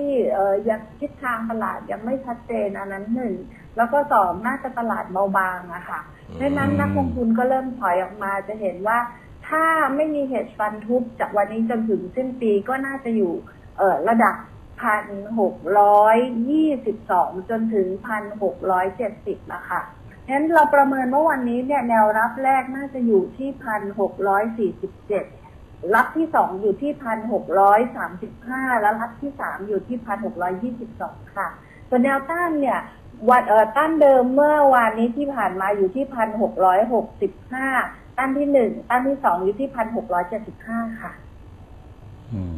ที่เอ่อยังทิศทางตลาดยังไม่ชัดเจนอันนั้นหนึ่งแล้วก็สองน่าจะตลาดเบาบางอะค่ะอืมดังนั้นนักลงทุนก็เริ่มถอยออกมาจะเห็นว่าถ้าไม่มีเหตุฟันทุบจากวันนี้จนถึงสิ้นปีก็น่าจะอยู่เอ่อระดับพันหกร้อยยี่สิบสองจนถึงพันหกร้อยเจ็ดสิบนะคะงั้นเราประเมินว่าวันนี้เนี่ยแนวรับแรกน่าจะอยู่ที่พันหกร้อยสี่สิบเจ็ด รับที่สองอยู่ที่พันหกร้อยสามสิบห้าแล้วรับที่สามอยู่ที่พันหกร้อยี่สิบสองค่ะส่วนแนวต้านเนี่ยวันเอ่อต้านเดิมเมื่อวานนี้ที่ผ่านมาอยู่ที่พันหกร้อยหกสิบห้าต้านที่หนึ่งต้านที่สองอยู่ที่พันหกร้อยเจ็ดสิบห้าค่ะ อืม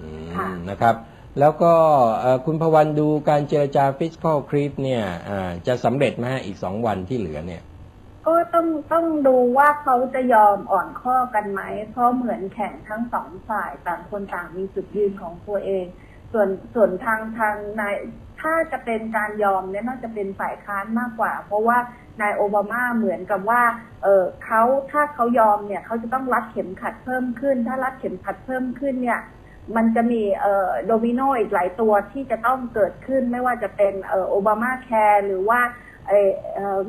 อืมค่ะนะครับ แล้วก็เอ่อคุณพวันดูการเจรจา fiscal creep เนี่ยอ่าจะสำเร็จไหมฮะอีกสองวันที่เหลือเนี่ย ก็ต้องต้องดูว่าเขาจะยอมอ่อนข้อกันไหม เพราะเหมือนแข่งทั้งสองฝ่ายต่างคนต่างมีจุดยืนของตัวเอง ส่วนส่วนทางทางนายถ้าจะเป็นการยอมเนี่ยน่าจะเป็นฝ่ายค้านมากกว่า เพราะว่านายโอบามาเหมือนกับว่า เออเขาถ้าเขายอมเนี่ยเขาจะต้องรัดเข็มขัดเพิ่มขึ้น ถ้ารัดเข็มขัดเพิ่มขึ้นเนี่ย มันจะมีเอ่อโดมิโนอีกหลายตัวที่จะต้องเกิดขึ้นไม่ว่าจะเป็นเอ่อโอบามาแคร์หรือว่า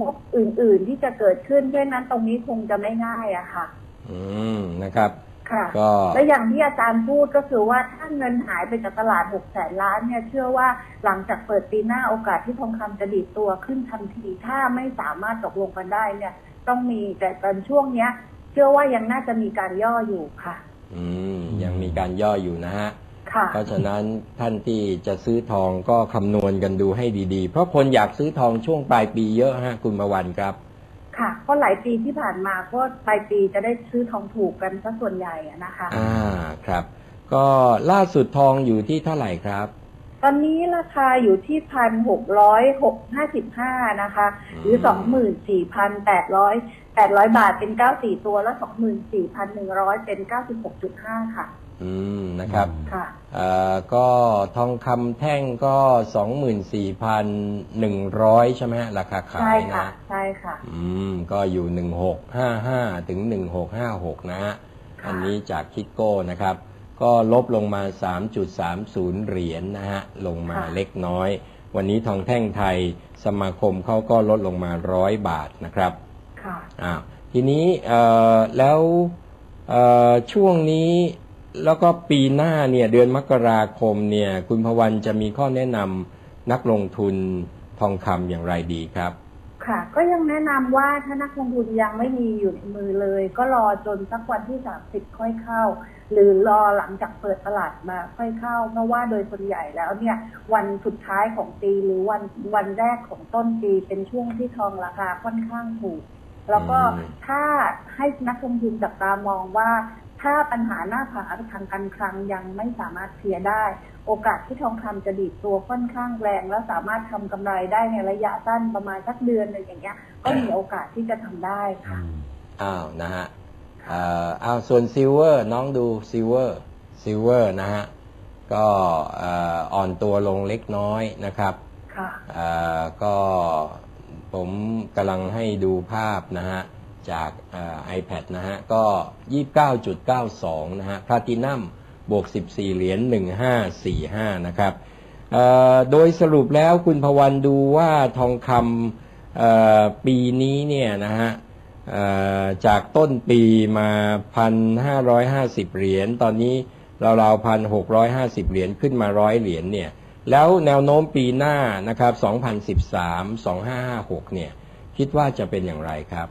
งบอื่นๆที่จะเกิดขึ้นเพราะฉะนั้นตรงนี้คงจะไม่ง่ายอะค่ะ อืมนะครับค่ะก็และอย่างที่อาจารย์พูดก็คือว่าถ้าเงินหายไปจากตลาด6แสนล้านเนี่ย เชื่อว่าหลังจากเปิดปีหน้าโอกาสที่ทองคำจะดีดตัวขึ้นทันที ถ้าไม่สามารถตกลงกันได้เนี่ย ต้องมีแต่ตอนช่วงเนี้ย เชื่อว่ายังน่าจะมีการย่ออยู่ค่ะ อืมยังมีการย่ออยู่นะฮะค่ะ เพราะฉะนั้นท่านที่จะซื้อทองก็คำนวณกันดูให้ดีๆ เพราะคนอยากซื้อทองช่วงปลายปีเยอะฮะคุณประวันครับ ค่ะเพราะหลายปีที่ผ่านมาก็ปลายปีจะได้ซื้อทองถูกกันซะส่วนใหญ่อะนะคะ อ่าครับ ก็ล่าสุดทองอยู่ที่เท่าไหร่ครับตอนนี้ราคาอยู่ที่พันหกร้อยหกห้าสิบห้านะคะ หรืออืสอมงหมื่นสี่พันแปดร้อยแปดร้อยบาทเป็นเก้าสี่ตัวแล้วสองหมื่นสี่พันหนึ่งร้อยเป็นเก้าสิบหกจุดห้าค่ะ อืมนะครับค่ะเอ่อก็ทองคำแท่งก็สองหมื่นสี่พันหนึ่งร้อยใช่ไหมฮะราคาขาใช่ยค่ะ นะใช่ค่ะ อืมก็อยู่หนึ่งหกห้าห้าถึงหนึ่งหกห้าหกนะฮะค่ะ อันนี้จากคิดโก้นะครับ ก็ลบลงมา3.30เหรียญนะฮะลงมาเล็กน้อย วันนี้ทองแท่งไทยสมาคมเขาก็ลดลงมาร้อยบาทนะครับ ค่ะอ้าวทีนี้เอ่อแล้วเอ่อช่วงนี้ แล้วก็ปีหน้าเนี่ยเดือนมกราคมเนี่ยคุณพวันจะมีข้อแนะนำนักลงทุนทองคำอย่างไรดีครับ ค่ะ ก็ยังแนะนำว่าถ้านักลงทุนยังไม่มีอยู่ในมือเลย ก็รอจนสักวันที่สามสิบค่อยเข้า หรือรอหลังจากเปิดตลาดมาค่อยเข้า เพราะว่าโดยส่วนใหญ่แล้วเนี่ย วันสุดท้ายของปีหรือวันวันแรกของต้นปีเป็นช่วงที่ทองราคาค่อนข้างถูก แล้วก็อืมถ้าให้นักลงทุนจับตามองว่า ถ้าปัญหาหน้าผาทางการคลังยังไม่สามารถเคลียร์ได้ โอกาสที่ทองคำจะดีดตัวค่อนข้างแรง แล้วสามารถทำกำไรได้ในระยะสั้นประมาณสักเดือนหนึ่งอย่างเงี้ย ก็มีโอกาสที่จะทำได้ค่ะอ้าวนะฮะเอ่ออ้าวส่วนซิลเวอร์น้องดูซิลเวอร์ซิลเวอร์นะฮะก็เอ่ออ่อนตัวลงเล็กน้อยนะครับค่ะเอ่อก็ ผมกำลังให้ดูภาพนะฮะ จากเอ่อ iPad นะฮะ ก็ 29.92 นะฮะพลาตินัมบวก 14 เหรียญ1545 นะครับโดยสรุปแล้วคุณพวันดูว่าทองคำปีนี้เนี่ยนะฮะจากต้นปีมา 1,550 เหรียญ ตอนนี้ราวๆ1,650 เหรียญขึ้นมาร้อยเหรียญเนี่ย แล้วแนวโน้มปีหน้านะครับ2013 2556เนี่ย คิดว่าจะเป็นอย่างไรครับ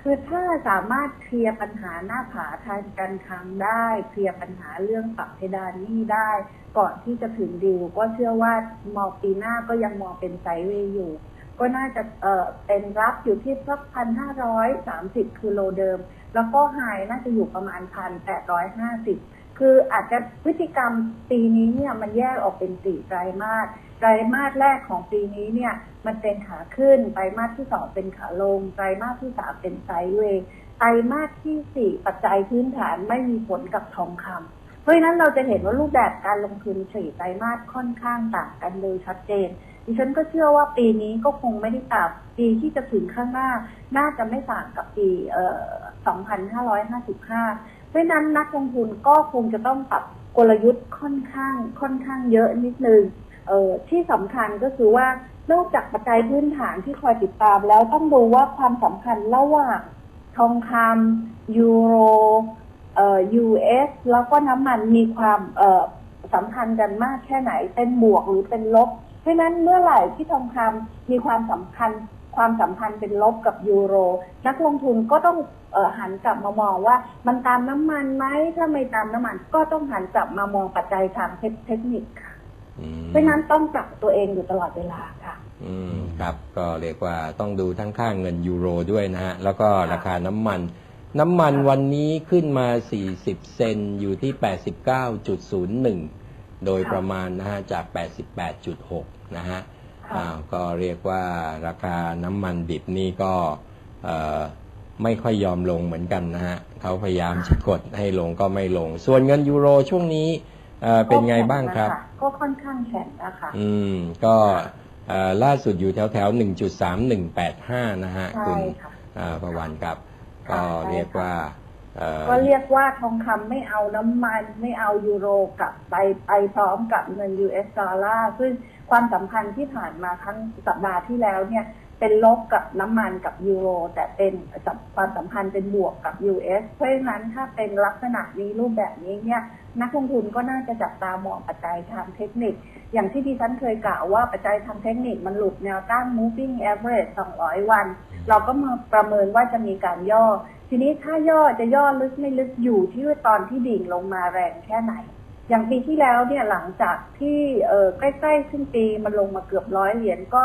คือถ้าสามารถเคลียร์ปัญหาหน้าผาทางการคลังได้ เคลียร์ปัญหาเรื่องปรับเพดานหนี้ได้ ก่อนที่จะถึงดิว ก็เชื่อว่ามองปีหน้าก็ยังมองเป็นไซเวย์อยู่ ก็น่าจะเออเป็นรับอยู่ที่สักพันห้าร้อยสามสิบคือโลเดิม แล้วก็ไฮน่าจะอยู่ประมาณพันแปดร้อยห้าสิบ คืออาจจะพฤติกรรมปีนี้เนี่ยมันแยกออกเป็นสี่ไตรมาสไตรมาสแรกของปีนี้เนี่ยมันเป็นขาขึ้นไตรมาสที่สองเป็นขาลงไตรมาสที่สามเป็นไซด์เวย์ไตรมาสที่สี่ปัจจัยพื้นฐานไม่มีผลกับทองคำเพราะฉะนั้นเราจะเห็นว่ารูปแบบการลงทุนสี่ไตรมาสค่อนข้างต่างกันโดยชัดเจนดิฉันก็เชื่อว่าปีนี้ก็คงไม่ได้ต่างปีที่จะถึงข้างหน้า น่าจะไม่ต่างกับปี เอ่อ 2555 เพราะนั้นนักลงทุนก็คงจะต้องปรับกลยุทธ์ค่อนข้างค่อนข้างเยอะนิดนึงเออที่สำคัญก็คือว่านอกจากปัจจัยพื้นฐานที่คอยติดตามแล้วต้องดูว่าความสัมพันธ์ระหว่างทองคำยูโรเอ่อ US แล้วก็น้ำมันมีความเอ่อสัมพันธ์กันมากแค่ไหนเป็นบวกหรือเป็นลบ เพราะนั้นเมื่อไหร่ที่ทองคำมีความสัมพันธ์ ความสัมพันธ์เป็นลบกับยูโร นักลงทุนก็ต้อง หันกลับมามองว่ามันตามน้ำมันไหมถ้าไม่ตามน้ำมัน ก็ต้องหันกลับมามองปัจจัยทางเทคนิคค่ะอืมเพราะฉะนั้นต้องปรับตัวเองอยู่ตลอดเวลาค่ะ อืมครับ ก็เรียกว่าต้องดูทั้งค่าเงินยูโรด้วยนะฮะแล้วก็ราคาน้ำมัน น้ำมันวันนี้ขึ้นมา 40 เซนอยู่ที่ 89.01 โดยประมาณนะฮะจาก 88.6 นะฮะค่ะอ้าวก็เรียกว่าราคาน้ำมันดิบนี่ก็เอ่อ ไม่ค่อยยอมลงเหมือนกันนะฮะเขาพยายามจะกดให้ลงก็ไม่ลง ส่วนเงินยูโรช่วงนี้เอ่อเป็นไงบ้างครับ ก็ค่อนข้างแข็งนะคะอืม ก็เอ่อล่าสุดอยู่แถวแถวหนึ่งจุดสามหนึ่งแปดห้านะฮะใช่คุณค่ะเอ่อประวันครับค่ะก็ใช่เรียกว่าเอ่อก็เรียกว่าทองคำไม่เอาน้ำมันไม่เอายูโรกลับไปไปพร้อมกับเงิน US ดอลลาร์ซึ่งความสัมพันธ์ที่ผ่านมาครั้งสัปดาห์ที่แล้วเนี่ย เป็นลบกับน้ำมันกับยูโร แต่เป็นความสัมพันธ์เป็นบวกกับ US เพราะฉะนั้นถ้าเป็นลักษณะนี้รูปแบบนี้เนี่ยนักลงทุนก็น่าจะจับตามองปัจจัยทางเทคนิค อย่างที่ดิฉันเคยกล่าวว่าปัจจัยทางเทคนิคมันหลุดแนวต้าน moving average 200 วัน เราก็มาประเมินว่าจะมีการย่อ ทีนี้ถ้าย่อจะย่อลึกไม่ลึกอยู่ที่ตอนที่ดิ่งลงมาแรงแค่ไหนอย่างปีที่แล้วเนี่ยหลังจากที่ใกล้ๆขึ้นปีมันลงมาเกือบร้อยเหรียญก็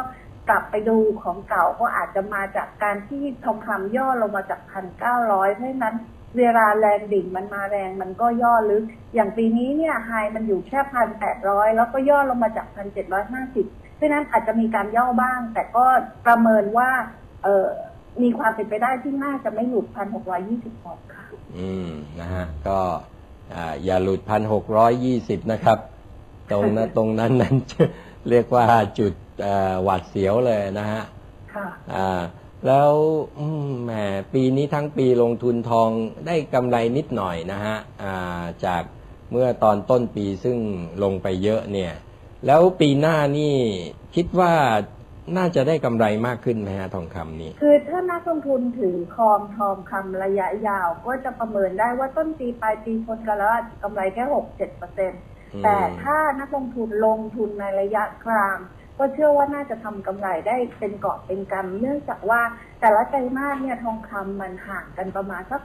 กลับไปดูของเก่าก็อาจจะมาจากการที่ทองคำย่อลงมาจากพันเก้าร้อยเพราะนั้นเวลาแรงดิ่งมันมาแรงมันก็ย่อลึก อย่างปีนี้เนี่ยไฮมันอยู่แค่พันแปดร้อยแล้วก็ย่อลงมาจากพันเจ็ดร้อยห้าสิบเพราะนั้นอาจจะมีการย่อบ้าง แต่ก็ประเมินว่า เออมีความเป็นไปได้ที่น่าจะไม่หลุดพันหกร้อยยี่สิบพอค่ะ อืมนะฮะก็อย่าหลุดพันหกร้อยยี่สิบนะครับ ตรงนั้นตรงนั้นนั้น เรียกว่าจุดเอ่อหวาดเสียวเลยนะฮะค่ะอ่าแล้วอืมแหมปีนี้ทั้งปีลงทุนทองได้กำไรนิดหน่อยนะฮะอ่าจากเมื่อตอนต้นปีซึ่งลงไปเยอะเนี่ย แล้วปีหน้านี่คิดว่าน่าจะได้กำไรมากขึ้นไหมฮะทองคำนี้ คือถ้านักลงทุนถือครองทองคำระยะยาว ก็จะประเมินได้ว่าต้นปีปลายปีชนกันแล้วอาจจะกำไรแค่หกเจ็ดเปอร์เซ็นตอืม แต่ถ้านักลงทุนลงทุนในระยะกลาง ก็เชื่อว่าน่าจะทำกำไรได้เป็นเกาะเป็นกำเนื่องจากว่าแต่ละไตรมาสเนี่ยทองคำมันห่างกันประมาณสัก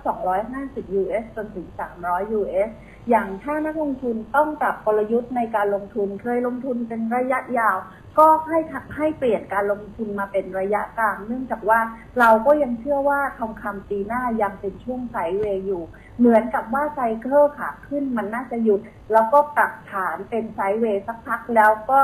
250 US จนถึง 300 US อย่างถ้านักลงทุนต้องปรับกลยุทธ์ในการลงทุนเคยลงทุนเป็นระยะยาว ก็ให้ทักให้เปลี่ยนการลงทุนมาเป็นระยะกลาง เนื่องจากว่าเราก็ยังเชื่อว่าทองคำปีหน้ายังเป็นช่วงไซเวย์อยู่ เหมือนกับว่าไซเคิลขาขึ้นมันน่าจะหยุด แล้วก็ปรับฐานเป็นไซเวย์สักพักแล้วก็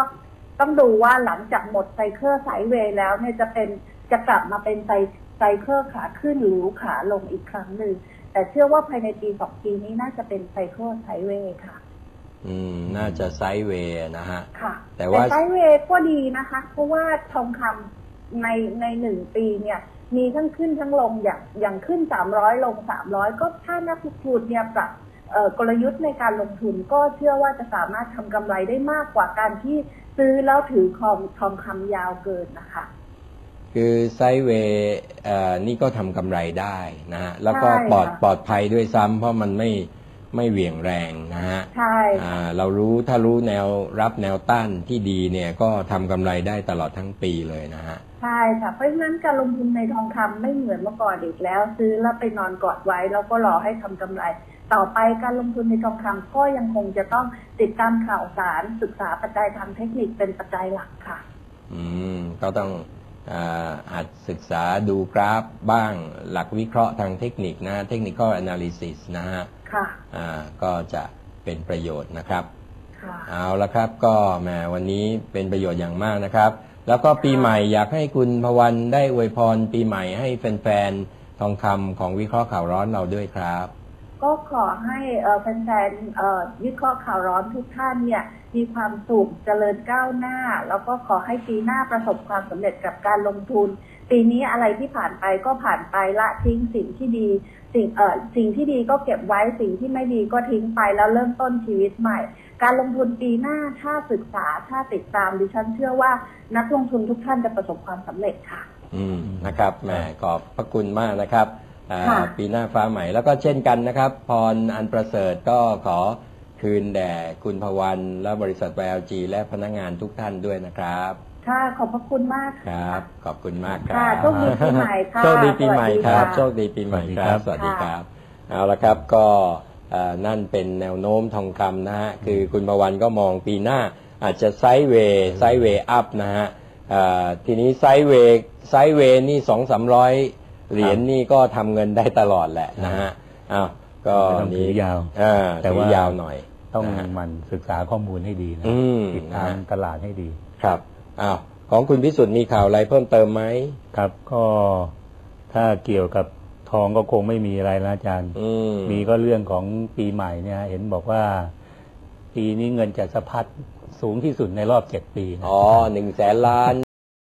ต้องดูว่าหลังจากหมดไซเคิลไซเวย์แล้วเนี่ยจะเป็นจะกลับมาเป็นไซไซเคิลขาขึ้นหรือขาลงอีกครั้งหนึ่ง แต่เชื่อว่าภายในปีสองปีนี้น่าจะเป็นไซเคิลไซด์เวย์ค่ะ อืม น่าจะไซด์เวย์นะฮะ ค่ะ แต่ว่าไซด์เวย์ก็ดีนะคะ เพราะว่าทองคำในในหนึ่งปีเนี่ยมีทั้งขึ้นทั้งลงอย่างอย่างขึ้นสามร้อยลงสามร้อยก็ถ้านักลงทุนเนี่ยปรับเอ่อกลยุทธ์ในการลงทุนก็เชื่อว่าจะสามารถทำกำไรได้มากกว่าการที่ซื้อแล้วถือคองทองคำยาวเกินนะคะ คือไซด์เวย์เอ่อนี่ก็ทำกำไรได้นะฮะแล้วก็ใช่ปลอดค่ะปลอดภัยด้วยซ้ำเพราะมันไม่ไม่เหวี่ยงแรงนะฮะใช่อ่าค่ะเรารู้ถ้ารู้แนวรับแนวต้านที่ดีเนี่ยก็ทำกำไรได้ตลอดทั้งปีเลยนะฮะใช่ค่ะเพราะฉะนั้นการลงทุนในทองคำไม่เหมือนเมื่อก่อนอีกแล้ว ซื้อแล้วไปนอนกอดไว้แล้วก็รอให้ทำกำไร ต่อไปการลงทุนในทองคำก็ยังคงจะต้องติดตามข่าวสารศึกษาปัจจัยทางเทคนิคเป็นปัจจัยหลักค่ะ อืมก็ต้อง อาอาจศึกษาดูกราฟบ้างหลักวิเคราะห์ทางเทคนิคนะเทคนิค analysis นะฮะค่ะอ่าก็จะเป็นประโยชน์นะครับค่ะเอาละครับก็แหมวันนี้เป็นประโยชน์อย่างมากนะครับ แล้วก็ปีใหม่อยากให้คุณพวันได้อวยพรปีใหม่ให้แฟนๆทองคำของวิเคราะห์ข่าวร้อนเราด้วยครับ ก็ขอให้แฟนๆเอ่อวิเคราะห์ข่าวร้อนทุกท่านเนี่ยมีความสุขเจริญก้าวหน้า แล้วก็ขอให้ปีหน้าประสบความสำเร็จกับการลงทุน ปีนี้อะไรที่ผ่านไปก็ผ่านไปละทิ้งสิ่งที่ดี สิ่งเอ่อสิ่งที่ดีก็เก็บไว้สิ่งที่ไม่ดีก็ทิ้งไปแล้วเริ่มต้นชีวิตใหม่ การลงทุนปีหน้าถ้าศึกษาถ้าติดตามดิฉันเชื่อว่านักลงทุนทุกท่านจะประสบความสำเร็จค่ะ อืมนะครับแหมขอบพระคุณมากนะครับ ปีหน้าฟ้าใหม่แล้วก็เช่นกันนะครับ พรอันประเสริฐก็ขอคืนแด่คุณพวันและบริษัท YLG และพนักงานทุกท่านด้วยนะครับ ค่ะ ขอบพระคุณมากคค่ะรับ ขอบคุณมากครัค่ะบโชคดีปีใหม่ค่ะโชคดีปีใหม่ครับสโชวัสคดีดีปีใหม่คสวัรับสดีครับ สวัสดีครับ เอาละครับก็เอ่อนั่นเป็นแนวโน้มทองคำนะฮะ คือคุณพวันก็มองปีหน้าอาจจะไซด์เวย์ไซด์เวย์อัพนะฮะเอ่อทีนี้ไซด์เวย์ไซด์เวย์นี่สองสามร้อย เหรียญนี่ก็ทำเงินได้ตลอดแหละนะฮะอ้าวก็ไม่ต้องถือยาวอ่าแต่ถืว่าอยาวหน่อย ต้องนะฮะหมันศึกษาข้อมูลให้ดีนะอืมติดตามนะฮะตลาดให้ดีครับอ้าวของคุณพิสุทธิ์มีข่าวอะไรเพิ่มเติมไหมครับ ก็ถ้าเกี่ยวกับทองก็คงไม่มีอะไรนะอาจารย์อืมมีก็เรื่องของปีใหม่เนี่ย เห็นบอกว่า ปีนี้เงินจะสะพัดสูงที่สุดในรอบเจ็ดปีนะอ๋อหนึ่งแสนล้าน